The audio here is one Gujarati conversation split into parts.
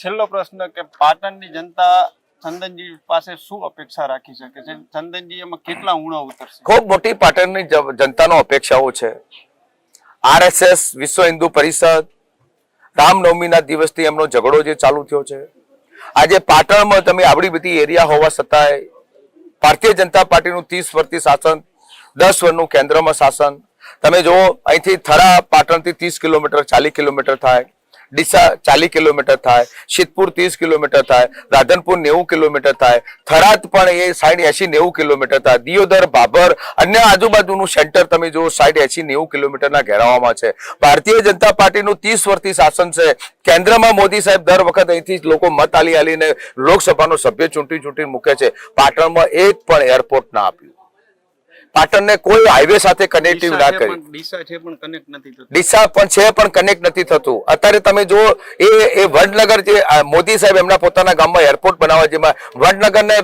છેલ્લો પ્રશ્ન કે પાટણની જનતા ચંદનજી પાસે શું અપેક્ષા રાખી શકે છે? ચંદનજી એમાં કેટલા ઊણા ઉતરશે? ખૂબ મોટી પાટણની જનતાનો અપેક્ષાઓ છે. આરએસએસ, વિશ્વ હિન્દુ પરિષદ, રામનવમીના દિવસથી એમનો ઝઘડો જે ચાલુ થયો છે. આજે પાટણમાં તમે આવડી બધી એરિયા હોવા છતાંય ભારતીય જનતા પાર્ટીનું ત્રીસ વર્ષથી શાસન, દસ વર્ષનું કેન્દ્રમાં શાસન. તમે જુઓ, અહીંથી થરા પાટણથી ત્રીસ કિલોમીટર, ચાલીસ કિલોમીટર થાય. ડીસા ચાલીસ કિલોમીટર થાય શીતપુર ત્રીસ કિલોમીટર થાય, રાધનપુર નેવું કિલોમીટર થાય, થરાદ પણ એ સાઈડ એસી નેવું કિલોમીટર થાય, દિયોદર ભાભર અન્ય આજુબાજુનું સેન્ટર તમે જુઓ, સાઈડ એસી નેવું કિલોમીટરના ઘેરાવામાં છે. ભારતીય જનતા પાર્ટીનું ત્રીસ વર્ષથી શાસન છે. કેન્દ્રમાં મોદી સાહેબ દર વખત અહીંથી લોકો મત આલી આલીને લોકસભાનો સભ્ય ચૂંટી ચૂંટી મૂકે છે. પાટણમાં એક પણ એરપોર્ટ ના આપ્યું. પાટણને કોઈ હાઈવે સાથે કનેક્ટિવ ના કરી. ડીસા છે પણ કનેક્ટ નથી થતું. ડીસા પણ છે પણ કનેક્ટ નથી થતું. અત્યારે તમે જો એ એ વડનગર જે મોદી સાહેબ એમના પોતાના ગામમાં એરપોર્ટ બનાવવા જેમાં વડનગર ને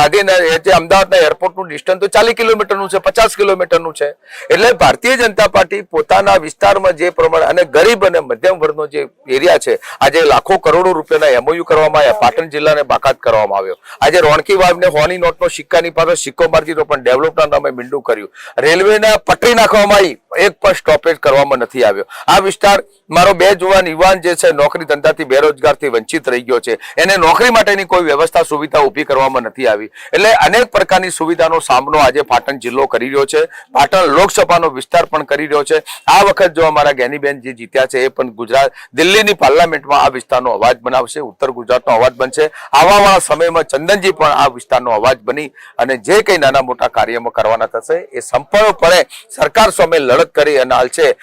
ગાંધીનગર જે અમદાવાદના એરપોર્ટનું ડિસ્ટન્સ તો ચાલીસ કિલોમીટરનું છે પચાસ કિલોમીટરનું છે. એટલે ભારતીય જનતા પાર્ટી પોતાના વિસ્તારમાં જે પ્રમાણે અને ગરીબ અને મધ્યમ વર્ગનો જે એરિયા છે આજે લાખો કરોડો રૂપિયાના એમઓયુ કરવામાં આવ્યા પાટણ જિલ્લાને બાકાત કરવામાં આવ્યો. આજે રોણકી વાવને હોની નોટનો સિક્કાની પાસે સિક્કો મારી પણ ડેવલપના નામે મીંડું કર્યું. રેલવેના પટરી નાખવામાં આવી. એક પણ સ્ટોપેજ કરવામાં નથી આવ્યો. આ વિસ્તાર મારો બે જુવાન યુવાન જે છે, નોકરી ધંધાથી, બેરોજગારથી વંચિત રહી ગયો છે. એને નોકરી માટેની કોઈ વ્યવસ્થા, સુવિધા ઊભી કરવામાં નથી આવી. એટલે અનેક પ્રકારની સુવિધાનો સામનો આજે પાટણ જિલ્લો કરી રહ્યો છે. પાટણ લોકસભાનો વિસ્તાર પણ કરી રહ્યો છે. આ વખત જો અમારા જ્ઞાનીબેન જે જીત્યા છે, એ પણ ગુજરાત, દિલ્હીની પાર્લામેન્ટમાં આ વિસ્તારનો અવાજ બનાવશે. ઉત્તર ગુજરાતનો અવાજ બનશે. આવા સમયમાં ચંદનજી પણ આ વિસ્તારનો અવાજ બની અને જે કંઈ નાના મોટા કાર્યમાં કરવાના થશે, એ સંપૂર્ણપણે સરકાર સામે લડત કરી અને હાલ છે.